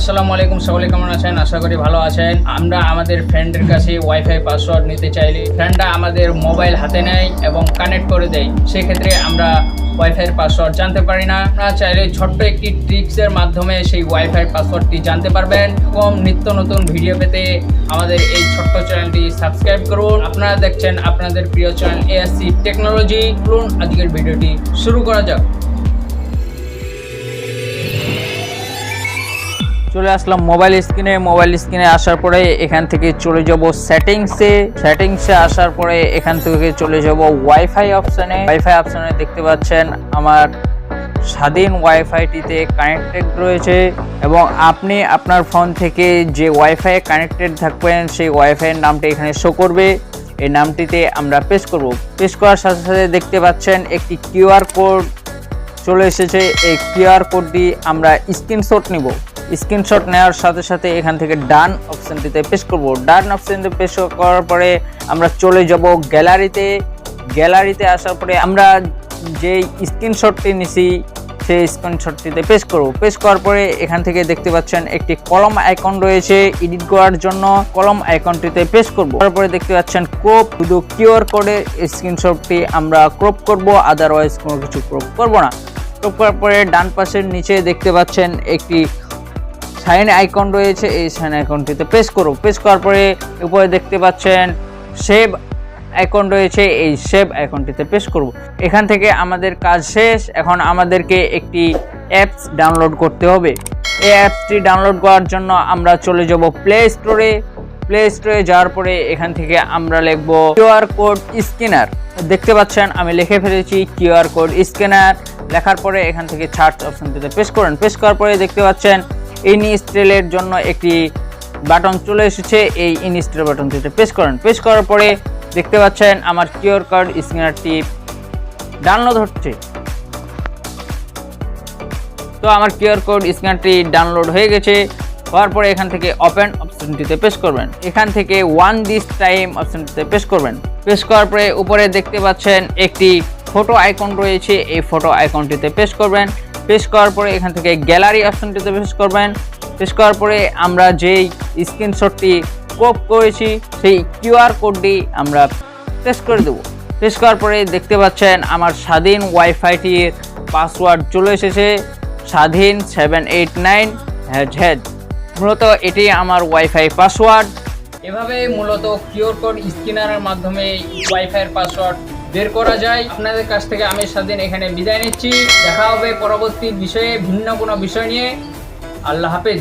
আসসালামু আলাইকুম, সকলে কেমন আছেন? আশা করি ভালো আছেন। আমরা আমাদের ফ্রেন্ডের কাছে ওয়াইফাই পাসওয়ার্ড নিতে চাইলে ফ্রেন্ডরা আমাদের মোবাইল হাতে নেয় এবং কানেক্ট করে দেয়। সেক্ষেত্রে আমরা ওয়াইফাইয়ের পাসওয়ার্ড জানতে পারি না। আপনারা চাইলে ছোট্ট একটি ট্রিক্সের মাধ্যমে সেই ওয়াইফাই পাসওয়ার্ডটি জানতে পারবেন কম নিত্য নতুন ভিডিও পেতে আমাদের এই ছোট্ট চ্যানেলটি সাবস্ক্রাইব করুন। আপনারা দেখছেন আপনাদের প্রিয় চ্যানেল এএসসি টেকনোলজি চলুন আজকের ভিডিওটি শুরু করা যাক। চলে আসলাম মোবাইল স্ক্রিনে মোবাইল স্ক্রিনে আসার পরে এখান থেকে চলে যাব সেটিংসে সেটিংসে আসার পরে এখান থেকে চলে যাব ওয়াইফাই অপশনে ওয়াইফাই অপশনে দেখতে পাচ্ছেন আমার স্বাধীন ওয়াইফাইটিতে কানেক্টেড রয়েছে এবং আপনি আপনার ফোন থেকে যে ওয়াইফাই কানেক্টেড থাকবেন, সেই ওয়াইফাইয়ের নামটি এখানে শো করবে। এই নামটিতে আমরা পেশ করব। পেশ করার সাথে সাথে দেখতে পাচ্ছেন একটি কিউআর কোড চলে এসেছে। এই কিউআর কোডটি আমরা স্ক্রিনশট নিব। স্ক্রিনশট নেওয়ার সাথে সাথে এখান থেকে ডান অপশানটিতে পেশ করব। ডান অপশানটিতে পেশ করার পরে আমরা চলে যাব গ্যালারিতে। গ্যালারিতে আসার পরে আমরা যে স্ক্রিনশটটি নিছি, সেই স্ক্রিনশটটিতে পেশ করব। পেশ করার পরে এখান থেকে দেখতে পাচ্ছেন একটি কলম আইকন রয়েছে এডিট করার জন্য। কলম আইকনটিতে পেশ করব। তারপরে দেখতে পাচ্ছেন ক্রপ, শুধু কিউআর কোডের স্ক্রিনশটটি আমরা ক্রপ করব, আদারওয়াইজ কোনো কিছু ক্রপ করব না। ক্রপ করার পরে ডান পাশের নিচে দেখতে পাচ্ছেন একটি সাইন আইকন রয়েছে, এই সাইন আইকনটিতে প্রেস করো প্রেস করার পরে উপরে দেখতে পাচ্ছেন সেভ আইকন রয়েছে, এই সেভ আইকনটিতে প্রেস করব। এখান থেকে আমাদের কাজ শেষ। এখন আমাদেরকে একটি অ্যাপস ডাউনলোড করতে হবে। এই অ্যাপসটি ডাউনলোড করার জন্য আমরা চলে যাব প্লে স্টোরে প্লে স্টোরে যাওয়ার পরে এখান থেকে আমরা লিখব কিউআর কোড স্ক্যানার দেখতে পাচ্ছেন, আমি লিখে ফেলেছি কিউআর কোড স্ক্যানার লেখার পরে এখান থেকে সার্চ অপশনটিতে প্রেস করেন। প্রেস করার পরে দেখতে পাচ্ছেন ইনস্টলের জন্য একটি বাটন চলে এসেছে। এই ইনস্টল বাটনটিতে প্রেস করেন। প্রেস করার পরে দেখতে পাচ্ছেন আমার কিউআর কোড স্ক্যানারটি ডাউনলোড হচ্ছে। তো আমার কিউআর কোড স্ক্যানারটি ডাউনলোড হয়ে গেছে। হওয়ার পরে এখান থেকে ওপেন অপশনটিতে প্রেস করবেন। এখান থেকে ওয়ান দিস টাইম অপশনটিতে প্রেস করবেন। প্রেস করার পরে উপরে দেখতে পাচ্ছেন একটি ফটো আইকন রয়েছে। এই ফটো আইকনটিতে প্রেস করবেন। প্রেস করার পরে এখান থেকে গ্যালারি অপশনটিতে প্রেস করবেন। প্রেস করার পরে আমরা যেই স্ক্রিনশটটি ক্রপ করেছি, সেই কিউআর কোডটি আমরা প্রেস করে দেবো। প্রেস করার পরে দেখতে পাচ্ছেন আমার স্বাধীন ওয়াইফাইটির পাসওয়ার্ড চলে এসেছে, স্বাধীন সেভেন এইট নাইন হ্যাজ মূলত এটি আমার ওয়াইফাই পাসওয়ার্ড এভাবে মূলত কিউআর কোড স্ক্যানারের মাধ্যমে ওয়াইফাইয়ের পাসওয়ার্ড বের করা যায়। আপনাদের কাছ থেকে আমি স্বাধীন এখানে বিদায় নিচ্ছি। দেখা হবে পরবর্তী বিষয়ে ভিন্ন কোনো বিষয় নিয়ে। আল্লাহ হাফেজ।